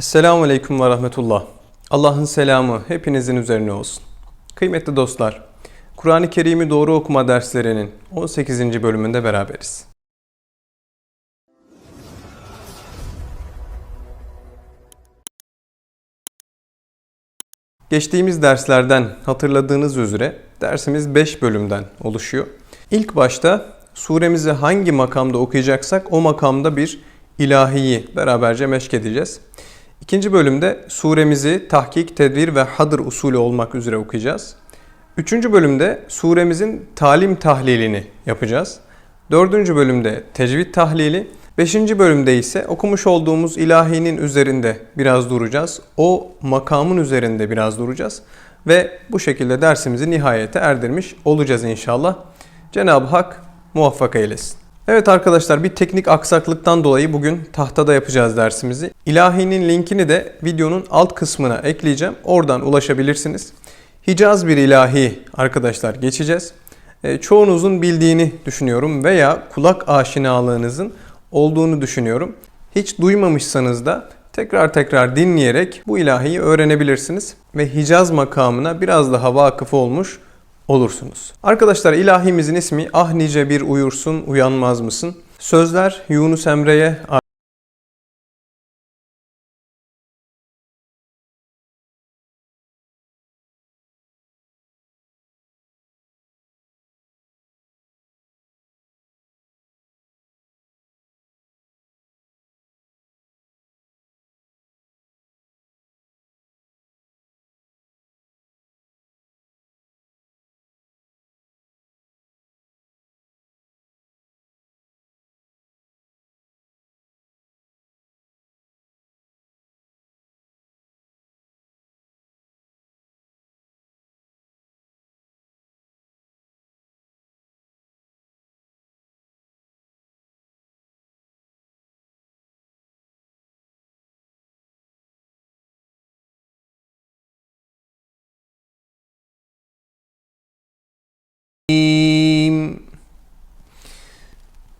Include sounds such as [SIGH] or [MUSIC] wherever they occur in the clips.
Esselamu Aleyküm ve Rahmetullah. Allah'ın selamı hepinizin üzerine olsun. Kıymetli dostlar, Kur'an-ı Kerim'i doğru okuma derslerinin 18. bölümünde beraberiz. Geçtiğimiz derslerden hatırladığınız üzere dersimiz 5 bölümden oluşuyor. İlk başta suremizi hangi makamda okuyacaksak o makamda bir ilahiyi beraberce meşk edeceğiz. İkinci bölümde suremizi tahkik, tedbir ve hadır usulü olmak üzere okuyacağız. Üçüncü bölümde suremizin talim tahlilini yapacağız. Dördüncü bölümde tecvid tahlili. Beşinci bölümde ise okumuş olduğumuz ilahinin üzerinde biraz duracağız. O makamın üzerinde biraz duracağız. Ve bu şekilde dersimizi nihayete erdirmiş olacağız inşallah. Cenab-ı Hak muvaffak eylesin. Evet arkadaşlar bir teknik aksaklıktan dolayı bugün tahtada yapacağız dersimizi. İlahinin linkini de videonun alt kısmına ekleyeceğim. Oradan ulaşabilirsiniz. Hicaz bir ilahi arkadaşlar geçeceğiz. E, çoğunuzun bildiğini düşünüyorum veya kulak aşinalığınızın olduğunu düşünüyorum. Hiç duymamışsanız da tekrar tekrar dinleyerek bu ilahiyi öğrenebilirsiniz ve Hicaz makamına biraz daha vakıf olmuş olursunuz. Arkadaşlar ilahimizin ismi Ah nice bir uyursun uyanmaz mısın? Sözler Yunus Emre'ye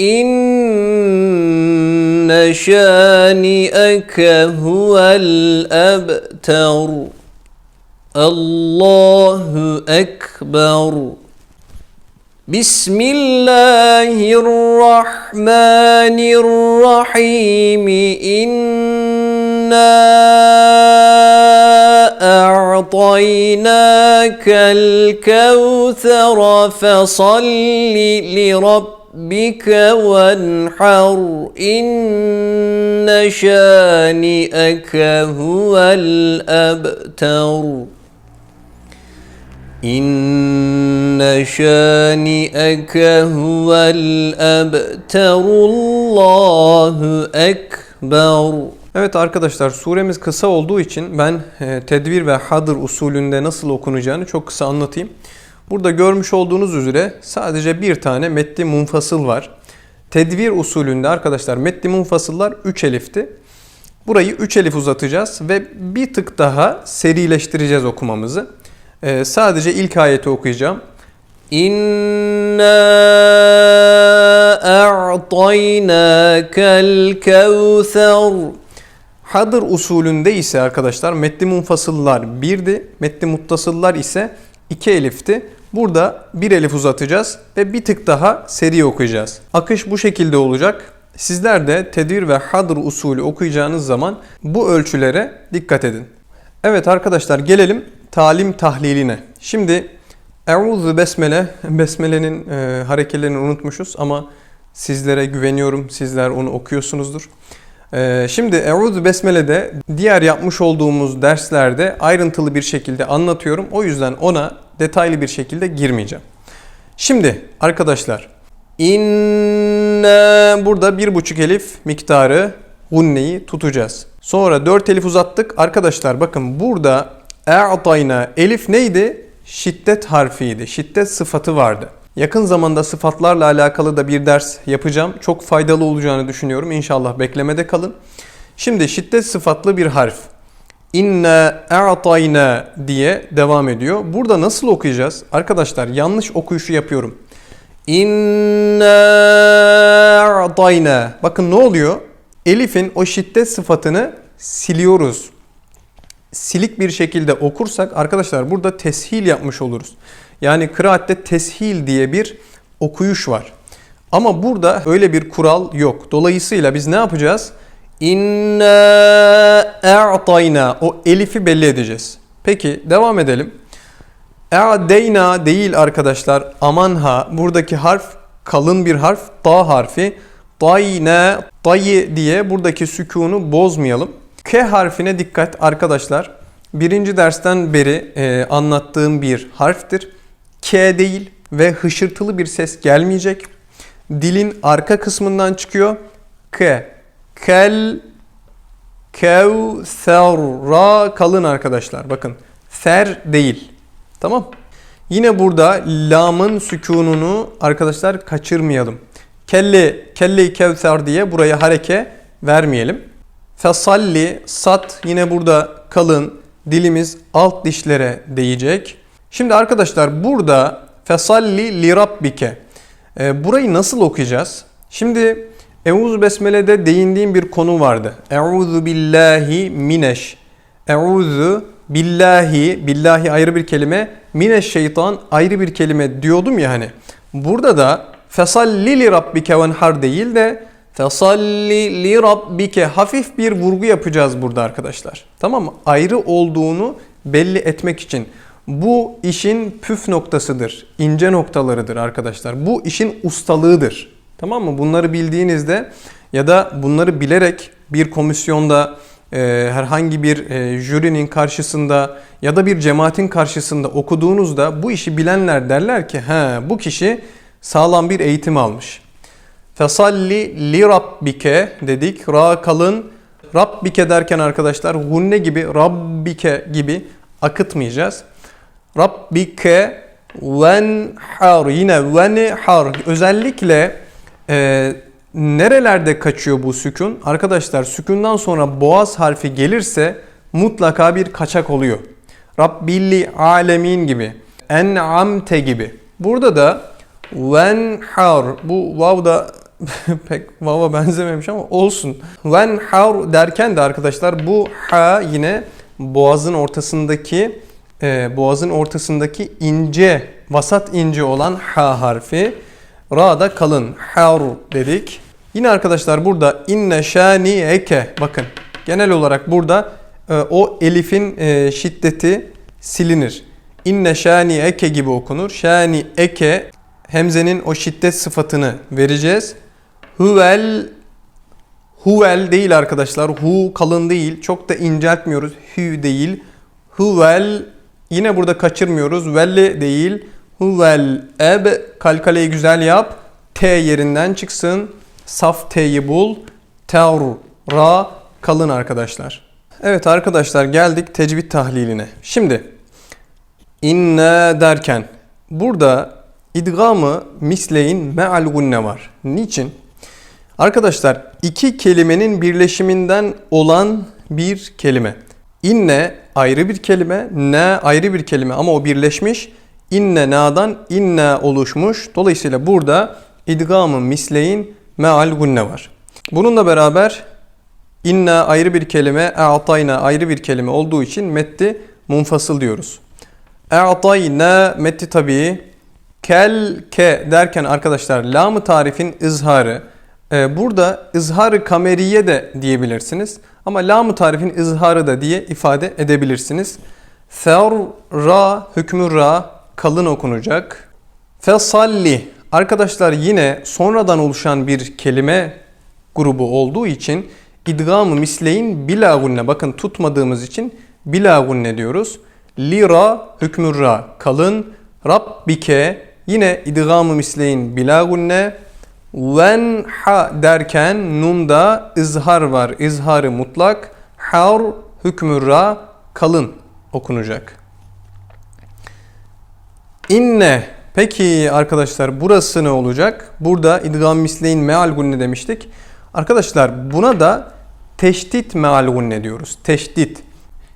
إن شانئك هو الأبتر. الله أكبر. بسم الله الرحمن الرحيم. إنا أعطيناك الكوثر فصل لربك ربك وانحر إن شانئك هو الأبتر إن شانئك هو الأبتر الله أكبر Evet arkadaşlar suremiz kısa olduğu için ben e, tedbir ve hadır usulünde nasıl okunacağını çok kısa anlatayım. Burada görmüş olduğunuz üzere sadece bir tane metni munfasıl var. Tedvir usulünde arkadaşlar metni munfasıllar 3 elifti. Burayı 3 elif uzatacağız ve bir tık daha serileştireceğiz okumamızı. Ee, sadece ilk ayeti okuyacağım. İnna a'taynakel kevser Hadır usulünde ise arkadaşlar metni munfasıllar 1'di. Metni muttasıllar ise 2 elifti. Burada bir elif uzatacağız ve bir tık daha seri okuyacağız. Akış bu şekilde olacak. Sizler de tedvir ve hadr usulü okuyacağınız zaman bu ölçülere dikkat edin. Evet arkadaşlar gelelim talim tahliline. Şimdi Euzu Besmele, Besmele'nin e, harekelerini unutmuşuz ama sizlere güveniyorum. Sizler onu okuyorsunuzdur. E, şimdi Euzu Besmele'de diğer yapmış olduğumuz derslerde ayrıntılı bir şekilde anlatıyorum. O yüzden ona detaylı bir şekilde girmeyeceğim. Şimdi arkadaşlar inne burada bir buçuk elif miktarı gunneyi tutacağız. Sonra 4 elif uzattık. Arkadaşlar bakın burada E'tayna. Elif neydi? Şiddet harfiydi. Şiddet sıfatı vardı. Yakın zamanda sıfatlarla alakalı da bir ders yapacağım. Çok faydalı olacağını düşünüyorum. İnşallah beklemede kalın. Şimdi şiddet sıfatlı bir harf. İnne e'tayna diye devam ediyor. Burada nasıl okuyacağız? Arkadaşlar yanlış okuyuşu yapıyorum. İnne a'tayna. Bakın ne oluyor? Elif'in o şiddet sıfatını siliyoruz. Silik bir şekilde okursak arkadaşlar burada teshil yapmış oluruz. Yani kıraatte teshil diye bir okuyuş var. Ama burada öyle bir kural yok. Dolayısıyla biz ne yapacağız? İnne a'tayna. O elifi belli edeceğiz. Peki devam edelim. E'deyna değil arkadaşlar. Aman ha. Buradaki harf kalın bir harf. Da harfi. Dayne, dayı diye buradaki sükunu bozmayalım. K harfine dikkat arkadaşlar. Birinci dersten beri e, anlattığım bir harftir. K değil ve hışırtılı bir ses gelmeyecek. Dilin arka kısmından çıkıyor. K. Kel, kevser, kalın arkadaşlar. Bakın. Ser değil. Tamam. Yine burada lamın sükununu arkadaşlar kaçırmayalım. Kelle, kelle-i kevser diye buraya hareke vermeyelim. Fesalli, sat yine burada kalın. Dilimiz alt dişlere değecek. Şimdi arkadaşlar burada fesalli li rabbike. Ee, burayı nasıl okuyacağız? Şimdi Eûzu Besmele'de değindiğim bir konu vardı. Eûzu billahi mineş. Eûzu billahi, billahi ayrı bir kelime, mineş şeytan ayrı bir kelime diyordum ya hani. Burada da fesalli li rabbike venhar değil de fesalli li rabbike hafif bir vurgu yapacağız burada arkadaşlar. Tamam mı? Ayrı olduğunu belli etmek için. Bu işin püf noktasıdır. ince noktalarıdır arkadaşlar. Bu işin ustalığıdır. Tamam mı? Bunları bildiğinizde ya da bunları bilerek bir komisyonda e, herhangi bir e, jürinin karşısında ya da bir cemaatin karşısında okuduğunuzda bu işi bilenler derler ki ha bu kişi sağlam bir eğitim almış. Fesalli li rabbike dedik. Ra kalın. Rabbike derken arkadaşlar hunne gibi rabbike gibi akıtmayacağız. Rabbike venhar yine venhar özellikle e, nerelerde kaçıyor bu sükun? Arkadaşlar sükundan sonra boğaz harfi gelirse mutlaka bir kaçak oluyor. Rabbilli alemin gibi, en'amte gibi. Burada da venhar bu vav da [LAUGHS] pek vava benzememiş ama olsun. Venhar derken de arkadaşlar bu ha yine boğazın ortasındaki e, boğazın ortasındaki ince vasat ince olan ha harfi. Ra da kalın. Har dedik. Yine arkadaşlar burada inne şani eke bakın genel olarak burada e, o elifin e, şiddeti silinir. İnne şani eke gibi okunur. Şani eke hemzenin o şiddet sıfatını vereceğiz. Huvel Huvel değil arkadaşlar. Hu kalın değil. Çok da inceltmiyoruz. Hü değil. Huvel yine burada kaçırmıyoruz. Velli değil. Huvel eb kalkaleyi güzel yap. T yerinden çıksın. Saf T'yi bul. Tevr ra kalın arkadaşlar. Evet arkadaşlar geldik tecvid tahliline. Şimdi inne derken burada idgamı misleyin me'al gunne var. Niçin? Arkadaşlar iki kelimenin birleşiminden olan bir kelime. İnne ayrı bir kelime, ne ayrı bir kelime ama o birleşmiş. İnne na'dan inne oluşmuş. Dolayısıyla burada idgamı misleyin meal gunne var. Bununla beraber inna ayrı bir kelime, e'tayna ayrı bir kelime olduğu için metti munfasıl diyoruz. E'tayna metti tabii kel ke derken arkadaşlar lamı tarifin izharı. Ee, burada izharı kameriye de diyebilirsiniz. Ama lamı tarifin izharı da diye ifade edebilirsiniz. Fer ra hükmü ra kalın okunacak. Fesalli arkadaşlar yine sonradan oluşan bir kelime grubu olduğu için idgamı misleyin bila gunne bakın tutmadığımız için bila gunne diyoruz. Lira hükmü ra kalın. Rabbike yine idgamı misleyin bila gunne. Venha derken nunda izhar var. İzharı mutlak. Har hükmü ra kalın. okunacak. İnne. Peki arkadaşlar burası ne olacak? Burada idgam misleyin meal gunne demiştik. Arkadaşlar buna da teşdit meal gunne diyoruz. Teşdit.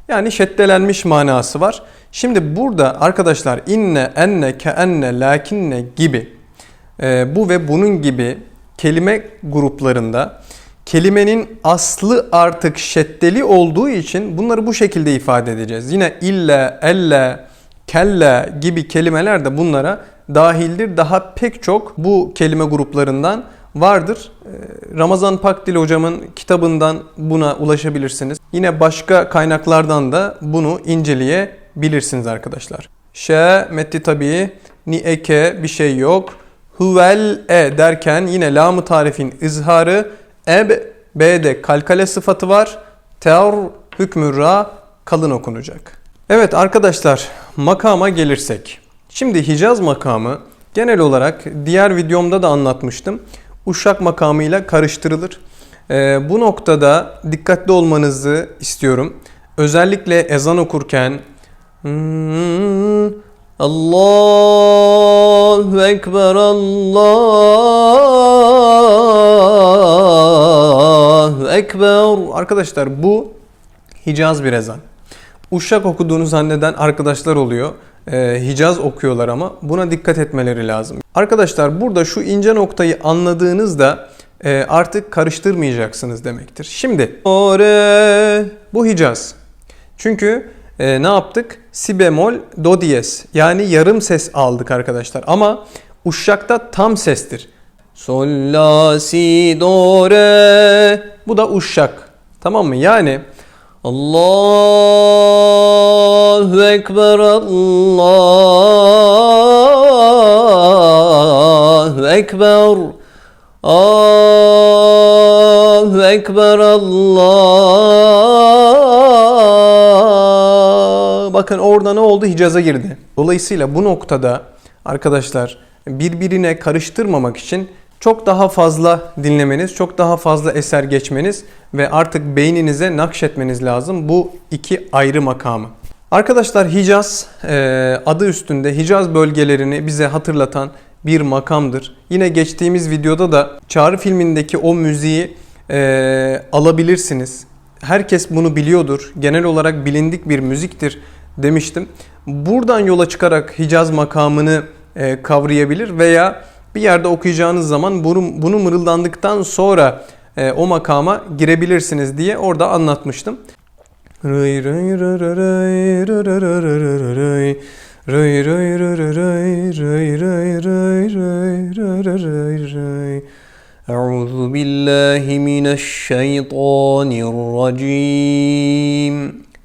Yani şeddelenmiş manası var. Şimdi burada arkadaşlar inne, enne, keenne, lakinne gibi e, bu ve bunun gibi kelime gruplarında kelimenin aslı artık şeddeli olduğu için bunları bu şekilde ifade edeceğiz. Yine ille, elle, kelle gibi kelimeler de bunlara dahildir. Daha pek çok bu kelime gruplarından vardır. Ee, Ramazan Pakdil hocamın kitabından buna ulaşabilirsiniz. Yine başka kaynaklardan da bunu inceleyebilirsiniz arkadaşlar. Şe, metti tabii, ni eke bir şey yok. Huvel e derken yine lamı tarifin izharı eb b'de kalkale sıfatı var. Ter hükmü ra kalın okunacak. Evet arkadaşlar makama gelirsek. Şimdi Hicaz makamı genel olarak diğer videomda da anlatmıştım. Uşak makamıyla karıştırılır. Ee, bu noktada dikkatli olmanızı istiyorum. Özellikle ezan okurken hmm, Allahu Ekber Allahu Ekber Arkadaşlar bu Hicaz bir ezan. Uşak okuduğunu zanneden arkadaşlar oluyor. Ee, Hicaz okuyorlar ama buna dikkat etmeleri lazım. Arkadaşlar burada şu ince noktayı anladığınızda e, artık karıştırmayacaksınız demektir. Şimdi ore bu Hicaz. Çünkü e, ne yaptık? Si bemol do diyez. Yani yarım ses aldık arkadaşlar. Ama Uşak'ta tam sestir. Sol la si do re Bu da Uşak. Tamam mı? Yani Allahu Ekber Allahu Ekber Allahu Ekber Allah Bakın orada ne oldu? Hicaz'a girdi. Dolayısıyla bu noktada arkadaşlar birbirine karıştırmamak için çok daha fazla dinlemeniz, çok daha fazla eser geçmeniz ve artık beyninize nakşetmeniz lazım bu iki ayrı makamı. Arkadaşlar Hicaz e, adı üstünde Hicaz bölgelerini bize hatırlatan bir makamdır. Yine geçtiğimiz videoda da Çağrı filmindeki o müziği e, alabilirsiniz. Herkes bunu biliyordur. Genel olarak bilindik bir müziktir demiştim. Buradan yola çıkarak Hicaz makamını e, kavrayabilir veya bir yerde okuyacağınız zaman bunu, bunu mırıldandıktan sonra e, o makama girebilirsiniz diye orada anlatmıştım. Rıy rıy rı rı rıy rı rı rı rı rı rı rıy. Rıy rıy rı rı rıy rıy rıy rıy rıy rı rı rıy rıy. أعوذ بالله من الشيطان الرجيم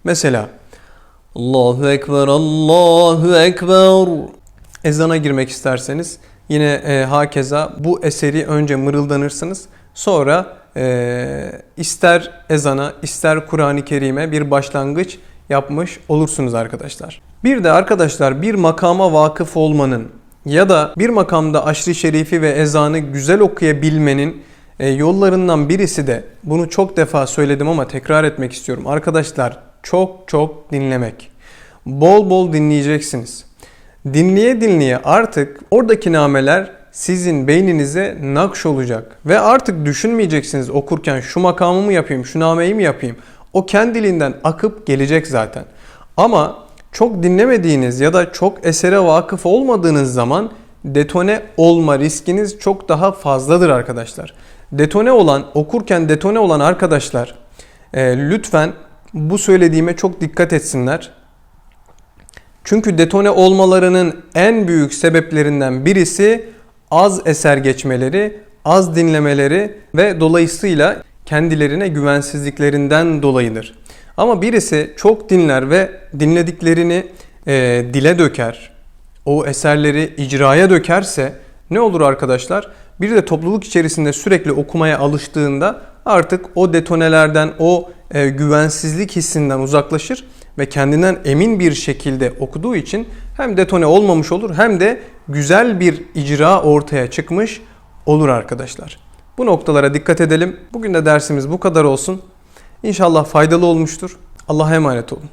Mesela Allahu Ekber Allahu Ekber ezana girmek isterseniz yine e, hakeza bu eseri önce mırıldanırsınız. Sonra e, ister ezana ister Kur'an-ı Kerim'e bir başlangıç yapmış olursunuz arkadaşlar. Bir de arkadaşlar bir makama vakıf olmanın ya da bir makamda aşri şerifi ve ezanı güzel okuyabilmenin e, yollarından birisi de bunu çok defa söyledim ama tekrar etmek istiyorum. Arkadaşlar çok çok dinlemek. Bol bol dinleyeceksiniz. Dinleye dinleye artık oradaki nameler sizin beyninize nakş olacak. Ve artık düşünmeyeceksiniz okurken şu makamı mı yapayım, şu nameyi mi yapayım. O kendiliğinden akıp gelecek zaten. Ama çok dinlemediğiniz ya da çok esere vakıf olmadığınız zaman detone olma riskiniz çok daha fazladır arkadaşlar. Detone olan, okurken detone olan arkadaşlar e, lütfen bu söylediğime çok dikkat etsinler. Çünkü detone olmalarının en büyük sebeplerinden birisi az eser geçmeleri, az dinlemeleri ve dolayısıyla kendilerine güvensizliklerinden dolayıdır. Ama birisi çok dinler ve dinlediklerini e, dile döker, o eserleri icraya dökerse ne olur arkadaşlar? Bir de topluluk içerisinde sürekli okumaya alıştığında artık o detonelerden, o e, güvensizlik hissinden uzaklaşır ve kendinden emin bir şekilde okuduğu için hem detone olmamış olur hem de güzel bir icra ortaya çıkmış olur arkadaşlar. Bu noktalara dikkat edelim. Bugün de dersimiz bu kadar olsun. İnşallah faydalı olmuştur. Allah'a emanet olun.